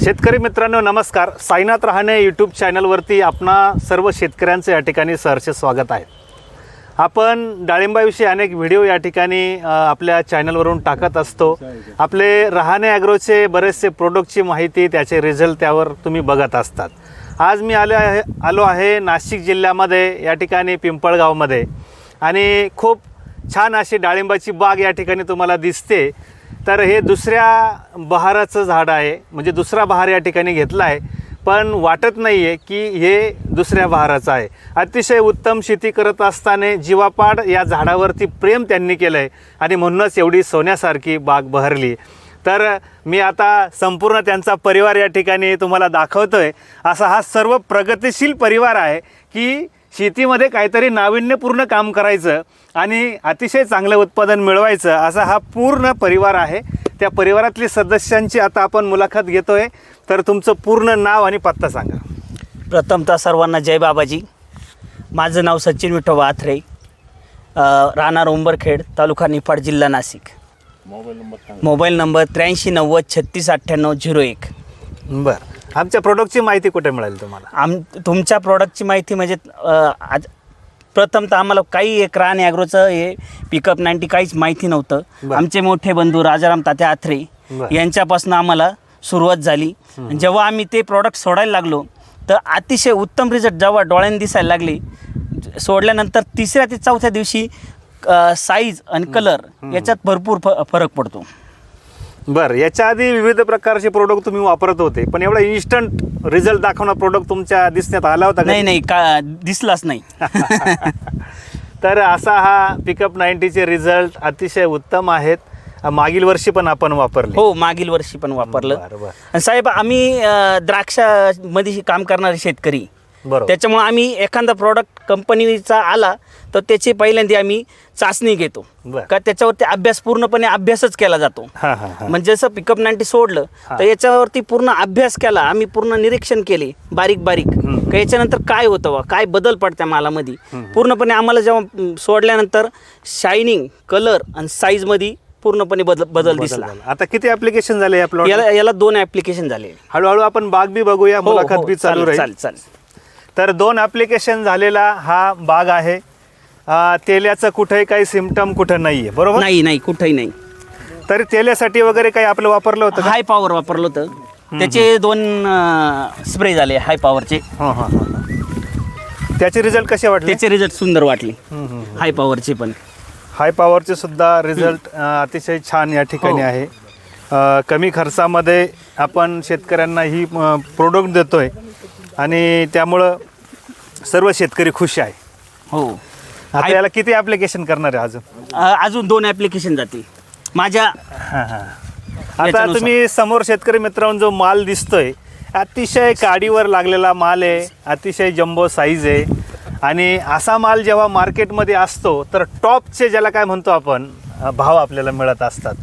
शेतकरी मित्रांनो नमस्कार. साईनाथ रहाणे यूट्यूब चॅनलवरती आपणा सर्व शेतकऱ्यांचं या ठिकाणी सहर्ष स्वागत आहे. आपण डाळिंबाविषयी अनेक व्हिडिओ या ठिकाणी आपल्या चॅनलवरून टाकत असतो. आपले रहाणे ॲग्रोचे बरेचसे प्रोडक्टची माहिती त्याचे रिझल्ट त्यावर तुम्ही बघत असतात. आज मी आलो आहे आलो आहे नाशिक जिल्ह्यामध्ये या ठिकाणी पिंपळगावमध्ये. आणि खूप छान अशी डाळिंबाची बाग या ठिकाणी तुम्हाला दिसते. तर हे दुसऱ्या बहाराचं झाड आहे. म्हणजे दुसरा बहार या ठिकाणी घेतला आहे. पण वाटत नाही आहे की हे दुसऱ्या बहाराचं आहे. अतिशय उत्तम शेती करत असताना जीवापाड या झाडावरती प्रेम त्यांनी केलं आहे आणि म्हणूनच एवढी सोन्यासारखी बाग बहरली. तर मी आता संपूर्ण त्यांचा परिवार या ठिकाणी तुम्हाला दाखवतो आहे असा हा सर्व प्रगतिशील परिवार आहे की शेतीमध्ये काहीतरी नाविन्यपूर्ण काम करायचं आणि अतिशय चांगलं उत्पादन मिळवायचं असा हा पूर्ण परिवार आहे. त्या परिवारातली सदस्यांची आता आपण मुलाखत घेतोय. तर तुमचं पूर्ण नाव आणि पत्ता सांगा. प्रथमतः सर्वांना जय बाबाजी. माझं नाव सचिन विठोबा आथरे. राहणार उंबरखेड तालुका निफाड जिल्हा नाशिक. मोबाईल नंबर त्र्याऐंशी नव्वद छत्तीस अठ्ठ्याण्णव झिरो एक. बरं. आमच्या प्रोडक्टची माहिती कुठे मिळेल तुम्हाला? आम तुमच्या प्रॉडक्टची माहिती म्हणजे अ, आज प्रथमतः आम्हाला काही एक रान ॲग्रोचं हे पिकअप नाईन्टी काहीच माहिती नव्हतं. बरं. आमचे मोठे बंधू राजाराम तात्या आथरे बरं. यांच्यापासून आम्हाला सुरुवात झाली. जेव्हा आम्ही ते प्रॉडक्ट सोडायला लागलो तर अतिशय उत्तम रिझल्ट जेव्हा डोळ्यांनी दिसायला लागले सोडल्यानंतर तिसऱ्या ते चौथ्या दिवशी साईज आणि कलर याच्यात भरपूर फ फरक पडतो. बरं याच्या आधी विविध प्रकारचे प्रोडक्ट तुम्ही वापरत होते पण एवढा इन्स्टंट रिझल्ट दाखवणार प्रोडक्ट तुमच्या दिसण्यात आला होता का? नाही नाही का दिसलाच नाही. तर असा हा पिकअप नाईन्टीचे रिझल्ट अतिशय उत्तम आहेत. मागील वर्षी पण आपण वापरले. हो मागील वर्षी पण वापरलं. बरं, बरं. आणि साहेब आम्ही द्राक्षामध्ये काम करणारे शेतकरी. बरोबर. त्याच्यामुळे आम्ही एखादा प्रॉडक्ट कंपनीचा आला तर त्याची पहिल्यांदा आम्ही चाचणी घेतो. का त्याच्यावरती अभ्यास पूर्णपणे अभ्यासच केला जातो. म्हणजे जसं पिकअप नाईन्टी सोडलं तर याच्यावरती पूर्ण अभ्यास केला आम्ही पूर्ण निरीक्षण केले बारीक बारीक. का याच्यानंतर काय होतं बा? काय बदल पडत्या मालामध्ये? पूर्णपणे आम्हाला जेव्हा सोडल्यानंतर शायनिंग कलर आणि साईजमध्ये पूर्णपणे बदल बदल दिसला. आता किती ऍप्लिकेशन झाले याला याला दोन ऍप्लिकेशन झाले. हळूहळू आपण बाग बी बघूया हो, मुलाखत हो, बी चालू राहील. चालेल चालेल. तर दोन ऍप्लिकेशन झालेला हा बाग आहे. अं, तेल्याचं कुठेही काही सिमटम कुठं नाहीये बरोबर? नाही नाही कुठंही नाही. तरी तेल्यासाठी वगैरे काही आपलं वापरलं होतं? हाय पॉवर वापरलं होतं. त्याचे दोन स्प्रे झाले हाय पॉवरचे हां हां हां. त्याचे रिझल्ट कसे वाटले? त्याचे रिझल्ट सुंदर वाटले. हम्म, हम्म. हाय पॉवरचे पण. हाय पॉवरचे सुद्धा रिझल्ट अतिशय छान या ठिकाणी हो. आहे. अ, कमी खर्चामध्ये आपण शेतकऱ्यांना ही प्रोडक्ट देतोय. आणि त्यामुळं सर्व शेतकरी खुश आहे. हो. आता याला किती ॲप्लिकेशन करणार आहे अजून? अ, अजून दोन ॲप्लिकेशन जातील. माझ्या आता याच्यानुसार. तुम्ही समोर शेतकरी मित्रांनो जो माल दिसतोय अतिशय काडीवर लागलेला माल आहे अतिशय जम्बो साईज आहे. आणि असा माल जेव्हा मार्केटमध्ये असतो तर टॉपचे ज्याला काय म्हणतो आपण अ, भाव आपल्याला मिळत असतात.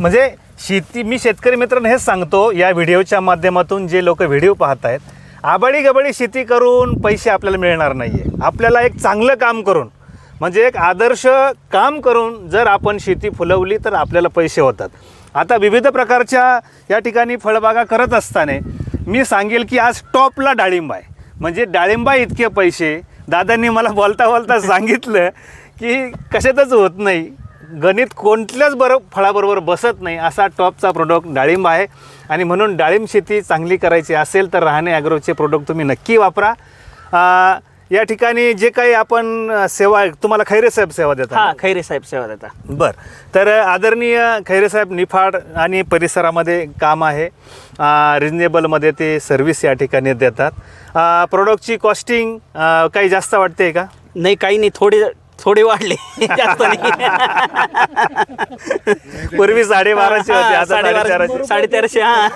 म्हणजे शेती मी शेतकरी मित्रांनो हेच सांगतो या व्हिडिओच्या माध्यमातून जे लोक व्हिडिओ पाहत आहेत आबाडी गबाडी शेती करून पैसे आपल्याला मिळणार नाही आहे आपल्याला एक चांगलं काम करून म्हणजे एक आदर्श काम करून जर आपण शेती फुलवली तर आपल्याला पैसे होतात. आता विविध प्रकारच्या या ठिकाणी फळबागा करत असताना मी सांगेल की आज टॉपला डाळिंब आहे म्हणजे डाळिंबा इतके पैसे. दादांनी मला बोलता बोलता सांगितलं की कशातच होत नाही. गणित कोणत्याच बरं फळाबरोबर बसत नाही असा टॉपचा प्रोडक्ट डाळिंब आहे. आणि म्हणून डाळिंब शेती चांगली करायची असेल तर राहणे ॲग्रोचे प्रोडक्ट तुम्ही नक्की वापरा. या ठिकाणी जे काही आपण सेवा तुम्हाला खैरे साहेब सेवा देतात? हा खैरे साहेब सेवा देता बर. तर आदरणीय खैरेसाहेब निफाड आणि परिसरामध्ये काम आहे. रिजनेबलमध्ये ते सर्व्हिस या ठिकाणी देतात. प्रोडक्टची कॉस्टिंग काही जास्त वाटते का? नाही काही नाही. थोडे थोडे वाढले. जास्त नाही. पूर्वी साडेबाराशे होते हा, आता साडेबारा- साडेचारशे. साडेतेराशे हा.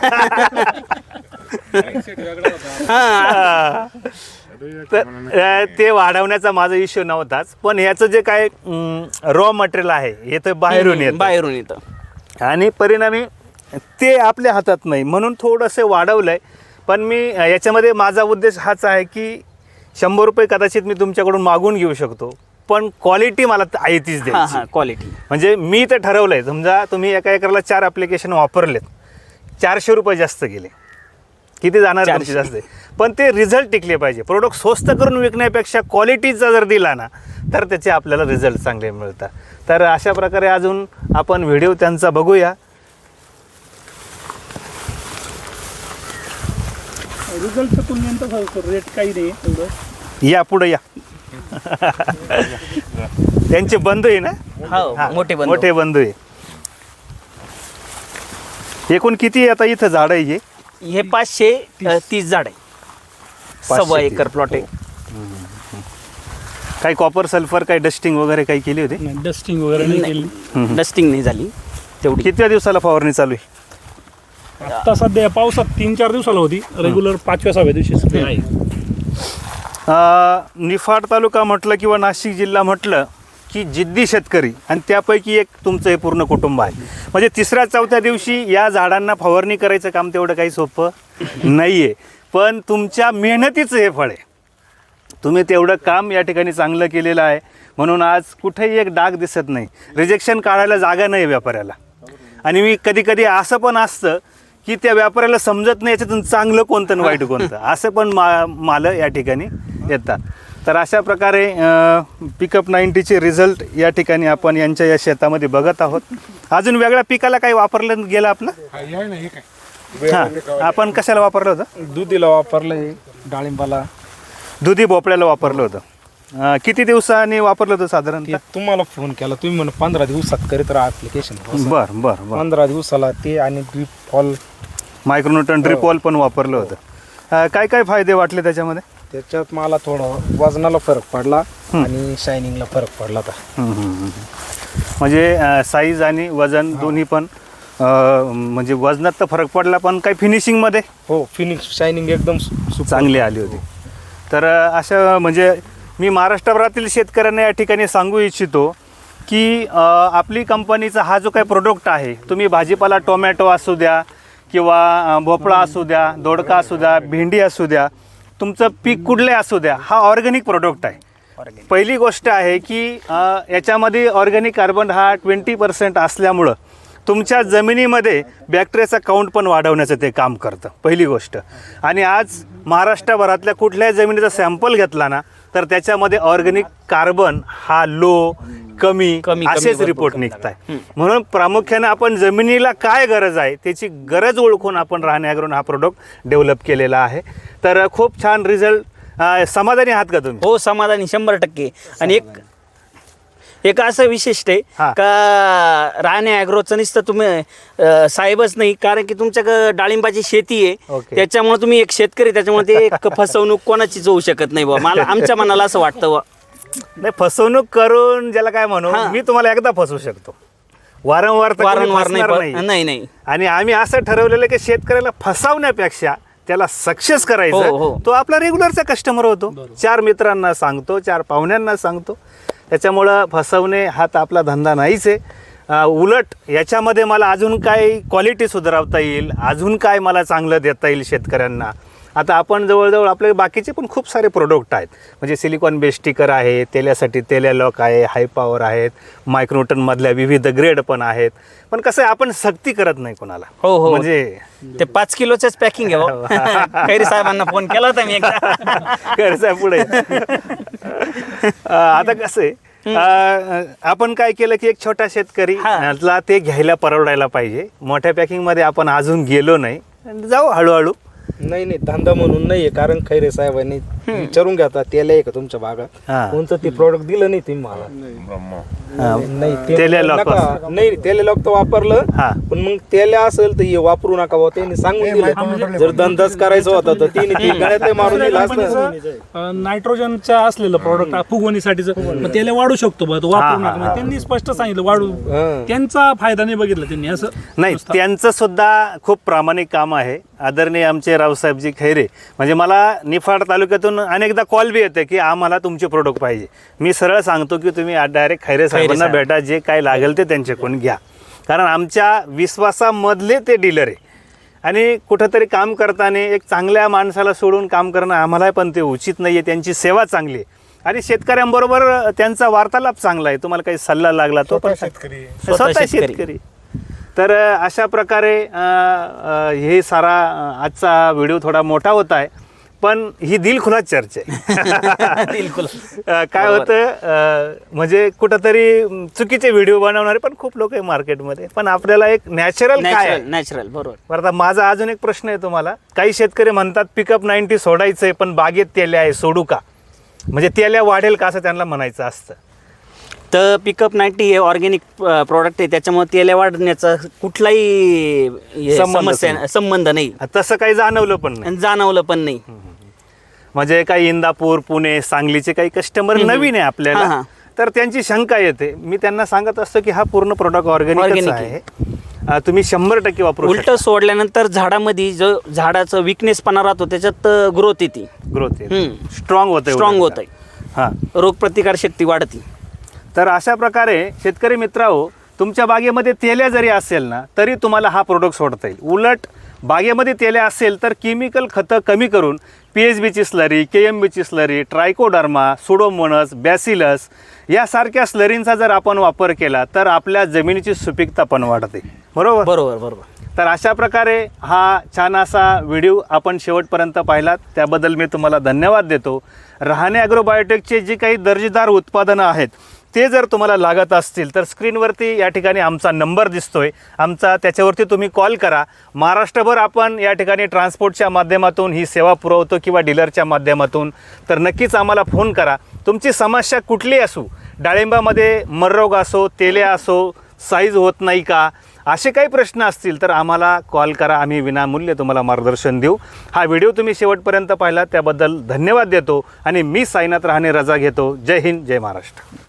हा. तर ते वाढवण्याचा माझा इश्यू नव्हताच. पण ह्याचं जे काय रॉ मटेरियल आहे हे तर बाहेरून येत. बाहेरून येतं. आणि परिणामी ते आपल्या हातात नाही. म्हणून थोडंसं वाढवलं आहे पण मी याच्यामध्ये माझा उद्देश हाच आहे की शंभर रुपये कदाचित मी तुमच्याकडून मागून घेऊ शकतो. पण क्वालिटी मला आहे तीच हा द्यायची. हा क्वालिटी म्हणजे मी तर ठरवलं आहे समजा तुम्ही एका एकराला चार ॲप्लिकेशन वापरलेत चारशे रुपये जास्त गेले. किती जाणार. तुमचे जास्त? पण ते रिझल्ट टिकले पाहिजे. प्रोडक्ट स्वस्त करून विकण्यापेक्षा क्वालिटीचा जर दिला ना तर त्याचे आपल्याला रिझल्ट चांगले मिळतात. तर अशा प्रकारे अजून आपण व्हिडिओ त्यांचा बघूया. रिझल्टच्या तुलनेत रेट काही नाही एवढं. या पुढे या. त्यांचे बंधू आहे ना? हो हा, मोठे बंधू. मोठे बंधू आहे. एकूण किती आता इथं झाड आहे हे? हे पाचशे अ, तीस झाड आहे. पाचशे सव्वा तीस. एकर प्लॉट आहे. काही कॉपर सल्फर काही डस्टिंग वगैरे काही केली होती? नाही डस्टिंग वगैरे नाही केली. डस्टिंग नाही झाली. तेवढी. कितव्या दिवसाला फवारणी चालू आहे? आता सध्या पावसात तीन चार दिवसाला होती. रेग्युलर पाचव्या सहाव्या दिवशी स्प्रे आहे. निफाड तालुका म्हटलं किंवा नाशिक जिल्हा म्हटलं की जिद्दी शेतकरी आणि त्यापैकी एक तुमचं हे पूर्ण कुटुंब आहे. म्हणजे तिसऱ्या चौथ्या दिवशी या झाडांना फवारणी करायचं काम तेवढं काही सोपं नाही आहे पण तुमच्या मेहनतीचं हे फळ आहे. तुम्ही तेवढं काम या ठिकाणी चांगलं केलेलं आहे. म्हणून आज कुठेही एक डाग दिसत नाही. रिजेक्शन काढायला जागा नाही व्यापाऱ्याला. आणि मी कधी कधी असं पण असतं की त्या व्यापाऱ्याला समजत नाही याच्यातून चांगलं कोणतं वाईट कोणतं. असं पण मा मालं या ठिकाणी येतात. तर अशा प्रकारे पिकअप नाईन्टीचे रिझल्ट या ठिकाणी आपण यांच्या या शेतामध्ये बघत आहोत. अजून वेगळ्या पिकाला काही वापरलं गेलं आपलं? हां आपण कशाला वापरलं होतं? दुधीला वापरलंय डाळिंबाला. दुधी भोपळ्याला वापरलं होतं. अं, किती दिवसांनी वापरलं होतं ते साधारणतः तुम्हाला फोन केला तुम्ही म्हणून पंधरा दिवसात करीत राहा ऍप्लिकेशन बर बर बर. पंधरा दिवसाला ते आणि ड्रीप फॉल मायक्रोन्यूटन ड्रिपॉल पण वापरलं होतं. अं, काय काय फायदे वाटले त्याच्यामध्ये? त्याच्यात मला थोडं वजनाला फरक पडला आणि शायनिंगला फरक पडला होता. म्हणजे साईज आणि वजन दोन्ही पण अं, म्हणजे वजनात तर फरक पडला पण काही फिनिशिंगमध्ये हो फिनिश शायनिंग एकदम सु- सुपर. चांगली आली होती. तर अ, अशा म्हणजे मी महाराष्ट्रभरातील शेतकऱ्यांना या ठिकाणी सांगू इच्छितो की अ, आपली कंपनीचा हा जो काही प्रोडक्ट आहे तुम्ही भाजीपाला टोमॅटो असू द्या किंवा अ, भोपळा असू द्या दोडका असू द्या भेंडी असू द्या तुमचं पीक कुठले असू द्या हा ऑर्गॅनिक प्रोडक्ट आहे. पहिली गोष्ट आहे की अ, याच्यामध्ये ऑर्गॅनिक कार्बन हा ट्वेंटी पर्सेंट असल्यामुळं तुमच्या जमिनीमध्ये बॅक्टेरियाचा काउंट पण वाढवण्याचं ते काम करतं पहिली गोष्ट. आणि आज महाराष्ट्रभरातल्या कुठल्याही जमिनीचा सॅम्पल घेतला ना तर त्याच्यामध्ये ऑर्गॅनिक कार्बन हा लो कमी कमी असेच रिपोर्ट निघत आहे म्हणून प्रामुख्याने आपण जमिनीला काय गरज आहे त्याची गरज ओळखून आपण राहण्याकरून हा प्रोडक्ट डेव्हलप केलेला आहे. तर खूप छान रिझल्ट समाधानी आहात का तुम्ही? हो समाधानी शंभर टक्के. आणि एक एक असं विशिष्ट आहे हा. का राणे ॲग्रोचं नुसतं तुम्ही अं, साहेबच नाही कारण की तुमच्याकडं डाळिंबाची शेती आहे. ओके. त्याच्यामुळे तुम्ही एक शेतकरी त्याच्यामुळे ते एक फसवणूक कोणाचीच होऊ शकत नाही बा. मला आमच्या मनाला असं वाटतं बा. नाही फसवणूक करून ज्याला काय म्हणू हा. मी तुम्हाला एकदा फसवू शकतो. वारंवार तर कोणी वारंवार नाही फसणार प- नाही. नाही आणि आम्ही असं ठरवलेलं की शेतकऱ्याला फसवण्यापेक्षा त्याला सक्सेस हो, करायचं हो. तो आपला रेग्युलरचा कस्टमर होतो. चार मित्रांना सांगतो चार पाहुण्यांना सांगतो. त्याच्यामुळं फसवणे हा तर आपला धंदा नाहीच आहे. उलट याच्यामध्ये मला अजून काय क्वालिटी सुधारवता येईल? अजून काय मला चांगलं देता येईल शेतकऱ्यांना? आता आपण जवळजवळ आपले बाकीचे पण खूप सारे प्रोडक्ट आहेत. म्हणजे सिलिकॉन बेस्टिकर आहे तेल्यासाठी तेल्या लॉक आहे हाय पॉवर आहेत मायक्रोटनमधल्या विविध ग्रेड पण आहेत. पण कसं आहे आपण सक्ती करत नाही कोणाला. हो, हो. म्हणजे ते पाच किलोचंच पॅकिंग आहे बा. खैरे साहेबांना फोन केला होता मी एकदा. कर्जा पुढे. आता कसं आहे आपण काय केलं की एक छोटा शेतकरी हा. ते घ्यायला परवडायला पाहिजे. मोठ्या पॅकिंगमध्ये आपण अजून गेलो नाही. जाऊ हळूहळू. नाही नाही धंदा म्हणून नाही आहे कारण खैरे साहेबांनी विचारून घेता तेल आहे का तुमच्या हा. भागात कोणतं ते प्रोडक्ट दिलं नाही तुम्ही मला? नाही तेल्या. लॉक. नाही तेले लॉक तर वापरलं. हा. पण मग तेल्या असेल तर हे वापरू नका त्यांनी सांगून दिलं जर धंदाच करायचा होता तर तिने मारून दिला असतं. नायट्रोजनचं असलेलं प्रोडक्ट फुगवणीसाठीचं मग त्याला वाढू शकतो बा तो वापरू नका. त्यांनी स्पष्ट सांगितलं वाढू. हा. त्यांचा फायदा नाही बघितला त्यांनी असं नाही त्यांचं सुद्धा खूप प्रामाणिक काम आहे. आदरणीय आमचे रावसाहेबजी खैरे. म्हणजे मला निफाड तालुक्यातून अनेकदा कॉल बी येते की आम्हाला तुमचे प्रोडक्ट पाहिजे. मी सरळ सांगतो की तुम्ही डायरेक्ट खैरे साहेबांना साहेब. भेटा जे काय लागेल ते त्यांच्याकडून घ्या. कारण आमच्या विश्वासामधले ते डीलर आहे. आणि कुठंतरी काम करताना एक चांगल्या माणसाला सोडून काम करणं आम्हाला पण ते उचित नाही आहे त्यांची सेवा चांगली आहे. आणि शेतकऱ्यांबरोबर त्यांचा वार्तालाप चांगला आहे. तुम्हाला काही सल्ला लागला तो पण शेतकरी. स्वतः शेतकरी. तर अशा प्रकारे हे सारा आजचा व्हिडिओ थोडा मोठा होत आहे. पण ही दिलखुलास चर्चा आहे. अ, काय होतं म्हणजे कुठंतरी चुकीचे व्हिडिओ बनवणारे पण खूप लोक आहे मार्केटमध्ये. पण आपल्याला एक नॅचरल काय? नॅचरल बरोबर. बरं आता माझा अजून एक प्रश्न आहे तुम्हाला. काही शेतकरी म्हणतात पिकअप नाईन्टी सोडायचं आहे पण बागेत तेल्या आहे सोडू का? म्हणजे तेल्या वाढेल का असं त्यांना म्हणायचं असतं. तर पिकअप नाईन्टी हे ऑर्गॅनिक प्रॉडक्ट आहे. त्याच्यामुळे तेल्या वाढण्याचा कुठलाही समस्या. संबंध नाही. तसं काही जाणवलं पण नाही. जाणवलं पण नाही. म्हणजे काही इंदापूर पुणे सांगलीचे काही कस्टमर नवीन आहे आपल्याला. तर त्यांची शंका येते. मी त्यांना सांगत असतो की हा पूर्ण प्रोडक्ट ऑर्गॅनिक आहे. तुम्ही शंभर टक्के वापरू उलट सोडल्यानंतर झाडामध्ये जो झाडाचं विकनेसपणा राहतो त्याच्यात ग्रोथ येते. ग्रोथ. स्ट्रॉंग होते स्ट्रॉंग होत आहे हां. रोगप्रतिकार शक्ती वाढते. तर अशा प्रकारे शेतकरी मित्रांनो तुमच्या बागेमध्ये तेल्या जरी असेल ना तरी तुम्हाला हा प्रोडक्ट सोडता येईल. उलट बागेमध्ये तेल्या असेल तर केमिकल खतं कमी करून पी एच बीची स्लरी के एम बीची स्लरी ट्रायकोडर्मा सुडोमोनस बॅसिलस यासारख्या स्लरींचा जर आपण वापर केला तर आपल्या जमिनीची सुपीकता पण वाढते. बरोबर? बरोबर बरोबर. तर अशा प्रकारे हा छान असा व्हिडिओ आपण शेवटपर्यंत पाहिलात. त्याबद्दल मी तुम्हाला धन्यवाद देतो. रहाणे ॲग्रोबायोटेकचे जी काही दर्जेदार उत्पादनं आहेत ते जर तुम्हाला लागत असतील तर स्क्रीनवरती या ठिकाणी आमचा नंबर दिसतोय. आमचा त्याच्यावरती तुम्ही कॉल करा. महाराष्ट्रभर आपण या ठिकाणी ट्रान्सपोर्टच्या माध्यमातून ही सेवा पुरवतो किंवा डीलरच्या माध्यमातून तर नक्कीच आम्हाला फोन करा. तुमची समस्या कुठली असू डाळिंबामध्ये मररोग असो तेल्या असो साईज होत नाही का असे काही प्रश्न असतील तर आम्हाला कॉल करा. आम्ही विनामूल्य तुम्हाला मार्गदर्शन देऊ. हा व्हिडिओ तुम्ही शेवटपर्यंत पाहिला त्याबद्दल धन्यवाद देतो आणि मी साईनाथ राहणे रजा घेतो. जय हिंद जय महाराष्ट्र.